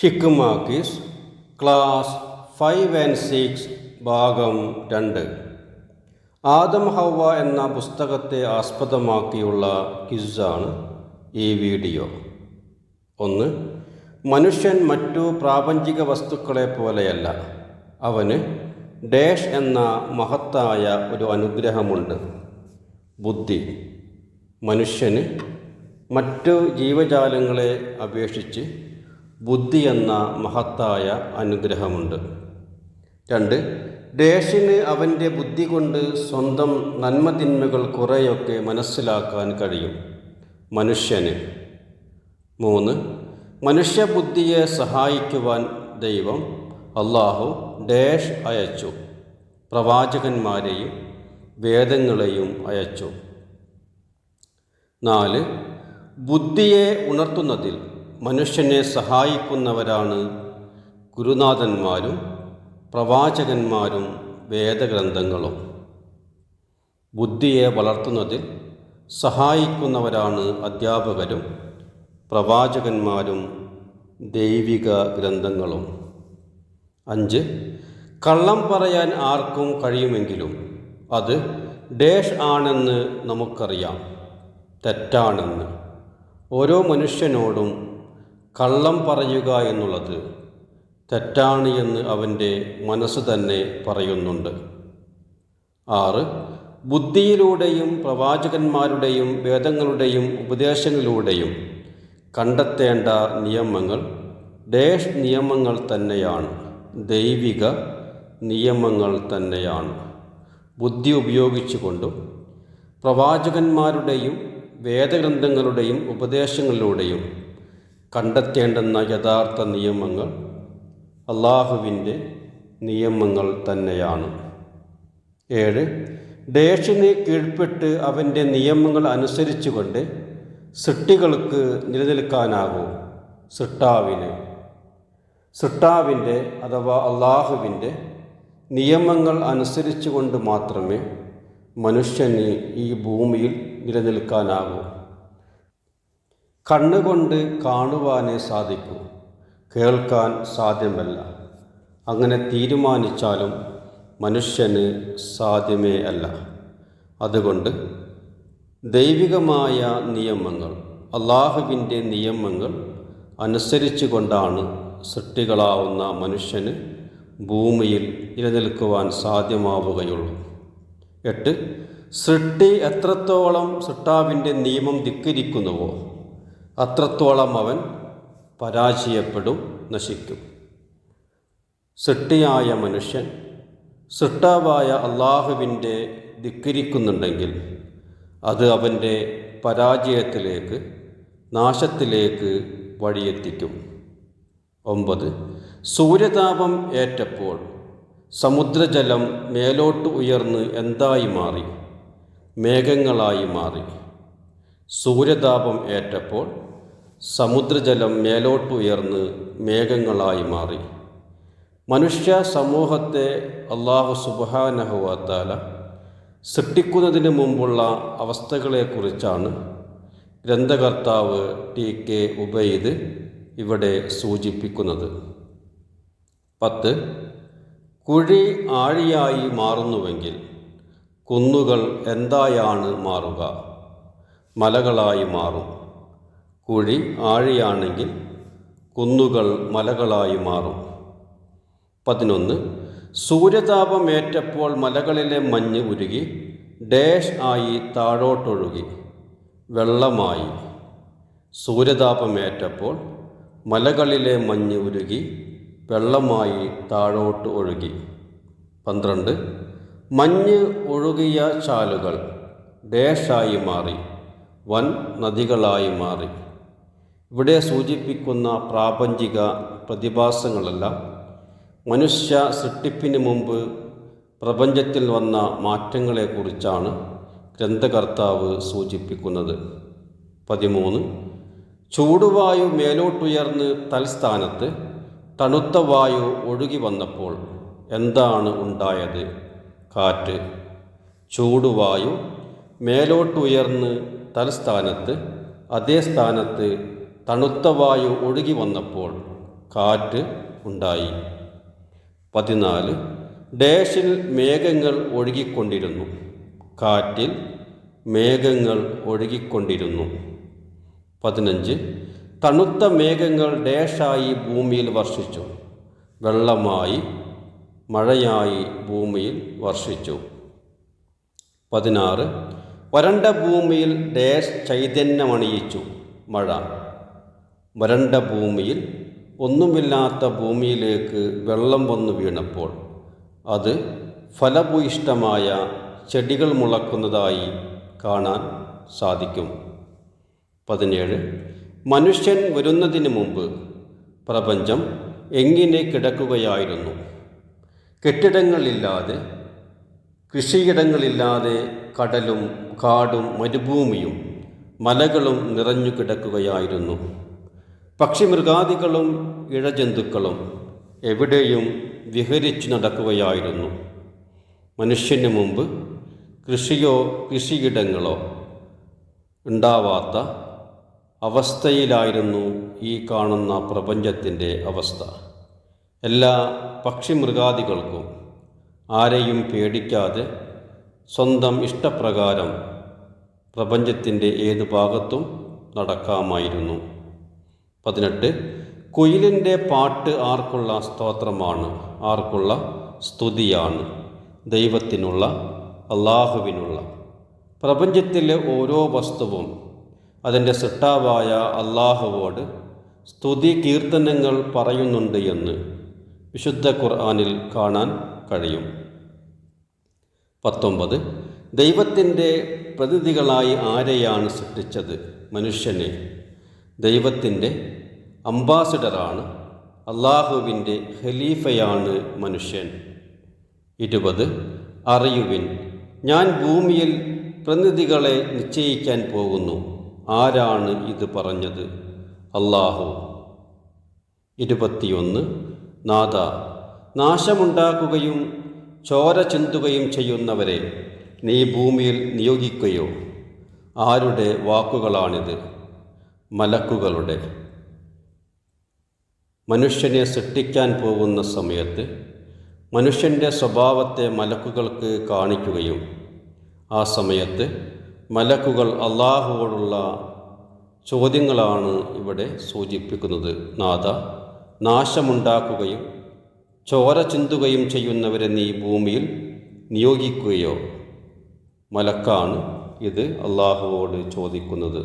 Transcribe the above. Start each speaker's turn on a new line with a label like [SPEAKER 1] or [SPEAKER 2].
[SPEAKER 1] ഹിക്കുമാക്കിസ് class five and six ഭാഗം രണ്ട്. ആദം ഹവ എന്ന പുസ്തകത്തെ ആസ്പദമാക്കിയുള്ള ക്വിസാണ് ഈ വീഡിയോ. ഒന്ന് മനുഷ്യൻ മറ്റു പ്രാപഞ്ചിക വസ്തുക്കളെ പോലെയല്ല. അവന് ഡേഷ് എന്ന മഹത്തായ ഒരു അനുഗ്രഹമുണ്ട്. ബുദ്ധി മനുഷ്യന് മറ്റു ജീവജാലങ്ങളെ അപേക്ഷിച്ച് ബുദ്ധി എന്ന മഹത്തായ അനുഗ്രഹമുണ്ട്. രണ്ട് ഡേഷിന് അവന്റെ ബുദ്ധി കൊണ്ട് സ്വന്തം നന്മതിന്മകൾ കുറേയൊക്കെ മനസ്സിലാക്കാൻ കഴിയും. മനുഷ്യന്. മൂന്ന് മനുഷ്യബുദ്ധിയെ സഹായിക്കുവാൻ ദൈവം അള്ളാഹു ഡേഷ് അയച്ചു. പ്രവാചകന്മാരെയും വേദങ്ങളെയും അയച്ചു. നാല് ബുദ്ധിയെ ഉണർത്തുന്നതിൽ. മനുഷ്യനെ സഹായിക്കുന്നവരാണ് ഗുരുനാഥന്മാരും പ്രവാചകന്മാരും വേദഗ്രന്ഥങ്ങളും. ബുദ്ധിയെ വളർത്തുന്നതിൽ സഹായിക്കുന്നവരാണ് അധ്യാപകരും പ്രവാചകന്മാരും ദൈവിക ഗ്രന്ഥങ്ങളും. അഞ്ച് കള്ളം പറയാൻ ആർക്കും കഴിയുമെങ്കിലും അത് ഡേഷ് ആണെന്ന് നമുക്കറിയാം തെറ്റാണെന്ന്. ഓരോ മനുഷ്യനോടും കള്ളം പറയുക എന്നുള്ളത് തെറ്റാണ് എന്ന് അവന്റെ മനസ്സ് തന്നെ പറയുന്നുണ്ട്. ആറ് ബുദ്ധിയിലൂടെയും പ്രവാചകന്മാരുടെയും വേദങ്ങളുടെയും ഉപദേശങ്ങളിലൂടെയും കണ്ടെത്തേണ്ട നിയമങ്ങൾ ഡേഷ് നിയമങ്ങൾ തന്നെയാണ്. ദൈവിക നിയമങ്ങൾ തന്നെയാണ്. ബുദ്ധി ഉപയോഗിച്ചുകൊണ്ടും പ്രവാചകന്മാരുടെയും വേദഗ്രന്ഥങ്ങളുടെയും ഉപദേശങ്ങളിലൂടെയും കണ്ടെത്തേണ്ടുന്ന യഥാർത്ഥ നിയമങ്ങൾ അള്ളാഹുവിന്റെ നിയമങ്ങൾ തന്നെയാണ്. ഏഴ് ഡേഷിന് കീഴ്പ്പെട്ട് അവന്റെ നിയമങ്ങൾ അനുസരിച്ചുകൊണ്ട് സൃഷ്ടികൾക്ക് നിലനിൽക്കാനാകൂ സൃഷ്ടാവിന്. സൃഷ്ടാവിന്റെ അഥവാ അള്ളാഹുവിന്റെ നിയമങ്ങൾ അനുസരിച്ചുകൊണ്ട് മാത്രമേ മനുഷ്യന് ഈ ഭൂമിയിൽ നിലനിൽക്കാനാകൂ. കണ്ണുകൊണ്ട് കാണുവാനേ സാധിക്കൂ. കേൾക്കാൻ സാധ്യമല്ല. അങ്ങനെ തീരുമാനിച്ചാലും മനുഷ്യന് സാധ്യമേ അല്ല. അതുകൊണ്ട് ദൈവികമായ നിയമങ്ങൾ അള്ളാഹുവിന്റെ നിയമങ്ങൾ അനുസരിച്ചു കൊണ്ടാണ് സൃഷ്ടികളാവുന്ന മനുഷ്യന് ഭൂമിയിൽ നിലനിൽക്കുവാൻ സാധ്യമാവുകയുള്ളൂ. എട്ട് സൃഷ്ടി എത്രത്തോളം സൃഷ്ടാവിന്റെ നിയമം ധിക്കരിക്കുന്നുവോ? അത്രത്തോളം അവൻ പരാജയപ്പെടും നശിക്കും. സൃഷ്ടിയായ മനുഷ്യൻ സൃഷ്ടാവായ അള്ളാഹുവിന്റെ ധിക്കരിക്കുന്നുണ്ടെങ്കിൽ അത് അവന്റെ പരാജയത്തിലേക്ക് നാശത്തിലേക്ക് വഴിയെത്തിക്കും. ഒമ്പത്. സൂര്യതാപം ഏറ്റപ്പോൾ സമുദ്രജലം മേലോട്ട് ഉയർന്ന് എന്തായി മാറി? മേഘങ്ങളായി മാറി. സൂര്യതാപം ഏറ്റപ്പോൾ സമുദ്രജലം മേലോട്ടുയർന്ന് മേഘങ്ങളായി മാറി. മനുഷ്യ സമൂഹത്തെ അള്ളാഹു സുബാനഹുവാത്താല സൃഷ്ടിക്കുന്നതിന് മുമ്പുള്ള അവസ്ഥകളെക്കുറിച്ചാണ് ഗ്രന്ഥകർത്താവ് ടി കെ ഉബൈദ് ഇവിടെ സൂചിപ്പിക്കുന്നത്. പത്ത് കുഴി ആഴിയായി മാറുന്നുവെങ്കിൽ കുന്നുകൾ എന്തായാണ് മാറുക? മലകളായി മാറും. കുഴി ആഴിയാണെങ്കിൽ കുന്നുകൾ മലകളായി മാറും. പതിനൊന്ന്. സൂര്യതാപമേറ്റപ്പോൾ മലകളിലെ മഞ്ഞ് ഉരുകി ഡാഷ് ആയി താഴോട്ടൊഴുകി വെള്ളമായി. സൂര്യതാപമേറ്റപ്പോൾ മലകളിലെ മഞ്ഞ് ഉരുകി വെള്ളമായി താഴോട്ട് ഒഴുകി. പന്ത്രണ്ട്. മഞ്ഞ് ഒഴുകിയ ചാലുകൾ ഡേഷായി മാറി വൻ നദികളായി മാറി. ഇവിടെ സൂചിപ്പിക്കുന്ന പ്രാപഞ്ചിക പ്രതിഭാസങ്ങളല്ല. മനുഷ്യ സൃഷ്ടിപ്പിന് മുമ്പ് പ്രപഞ്ചത്തിൽ വന്ന മാറ്റങ്ങളെക്കുറിച്ചാണ് ഗ്രന്ഥകർത്താവ് സൂചിപ്പിക്കുന്നത്. പതിമൂന്ന്. ചൂടുവായു മേലോട്ടുയർന്ന് തൽസ്ഥാനത്ത് തണുത്ത വായു ഒഴുകി വന്നപ്പോൾ എന്താണ് ഉണ്ടായത്? കാറ്റ്. ചൂടുവായു മേലോട്ടുയർന്ന് തൽസ്ഥാനത്ത് അതേ സ്ഥാനത്ത് തണുത്ത വായു ഒഴുകി വന്നപ്പോൾ കാറ്റ് ഉണ്ടായി. പതിനാല്. ഡേഷിൽ മേഘങ്ങൾ ഒഴുകിക്കൊണ്ടിരുന്നു. കാറ്റിൽ മേഘങ്ങൾ ഒഴുകിക്കൊണ്ടിരുന്നു. പതിനഞ്ച്. തണുത്ത മേഘങ്ങൾ ഡേഷായി ഭൂമിയിൽ വർഷിച്ചു. വെള്ളമായി മഴയായി ഭൂമിയിൽ വർഷിച്ചു. പതിനാറ്. വരണ്ട ഭൂമിയിൽ ഡേഷ് ചൈതന്യമണിയിച്ചു. മഴ. വരണ്ട ഭൂമിയിൽ ഒന്നുമില്ലാത്ത ഭൂമിയിലേക്ക് വെള്ളം വന്നു വീണപ്പോൾ അത് ഫലഭൂയിഷ്ടമായ ചെടികൾ മുളക്കുന്നതായി കാണാൻ സാധിക്കും. പതിനേഴ് മനുഷ്യൻ വരുന്നതിന് മുമ്പ് പ്രപഞ്ചം എങ്ങനെ കിടക്കുകയായിരുന്നു? കെട്ടിടങ്ങളില്ലാതെ കൃഷിയിടങ്ങളില്ലാതെ കടലും കാടും മരുഭൂമിയും മലകളും നിറഞ്ഞു കിടക്കുകയായിരുന്നു. പക്ഷിമൃഗാദികളും ഇഴജന്തുക്കളും എവിടെയും വിഹരിച്ചു നടക്കുകയായിരുന്നു. മനുഷ്യന് മുമ്പ് കൃഷിയോ കൃഷിയിടങ്ങളോ ഉണ്ടാവാത്ത അവസ്ഥയിലായിരുന്നു ഈ കാണുന്ന പ്രപഞ്ചത്തിന്റെ അവസ്ഥ. എല്ലാ പക്ഷിമൃഗാദികൾക്കും ആരെയും പേടിക്കാതെ സ്വന്തം ഇഷ്ടപ്രകാരം പ്രപഞ്ചത്തിന്റെ ഏത് ഭാഗത്തും നടക്കാമായിരുന്നു. പതിനെട്ട്. കുയിലിന്റെ പാട്ട് ആർക്കുള്ള സ്തോത്രമാണ്? ആർക്കുള്ള സ്തുതിയാണ്? ദൈവത്തിനുള്ള അള്ളാഹുവിനുള്ള. പ്രപഞ്ചത്തിലെ ഓരോ വസ്തുവും അതിന്റെ സൃഷ്ടാവായ അള്ളാഹുവോട് സ്തുതി കീർത്തനങ്ങൾ പറയുന്നുണ്ട് എന്ന് വിശുദ്ധ ഖുർആാനിൽ കാണാൻ കഴിയും. പത്തൊമ്പത്. ദൈവത്തിന്റെ പ്രതിനിധികളായി ആരെയാണ് സൃഷ്ടിച്ചത്? മനുഷ്യനെ. ദൈവത്തിന്റെ അംബാസിഡറാണ് അള്ളാഹുവിന്റെ ഖലീഫയാണ് മനുഷ്യൻ. ഇരുപത് അറിയുവിൻ. ഞാൻ ഭൂമിയിൽ പ്രതിനിധികളെ നിശ്ചയിക്കാൻ പോകുന്നു. ആരാണ് ഇത് പറഞ്ഞത്? അള്ളാഹു. ഇരുപത്തിയൊന്ന് നാഥ. നാശമുണ്ടാക്കുകയും ചോര ചിന്തുകയും ചെയ്യുന്നവരെ നീ ഭൂമിയിൽ നിയോഗിക്കുകയോ. ആരുടെ വാക്കുകളാണിത്? മലക്കുകളുടെ. മനുഷ്യനെ സൃഷ്ടിക്കാൻ പോകുന്ന സമയത്ത് മനുഷ്യന്റെ സ്വഭാവത്തെ മലക്കുകൾക്ക് കാണിക്കുകയും ആ സമയത്ത് മലക്കുകൾ അള്ളാഹുവോടുള്ള ചോദ്യങ്ങളാണ് ഇവിടെ സൂചിപ്പിക്കുന്നത്. നാഥ നാശമുണ്ടാക്കുകയും ചോര ചിന്തുകയും ചെയ്യുന്നവരെ നീ ഭൂമിയിൽ നിയോഗിക്കുകയോ. മലക്കാണ് ഇത് അള്ളാഹുവോട് ചോദിക്കുന്നത്.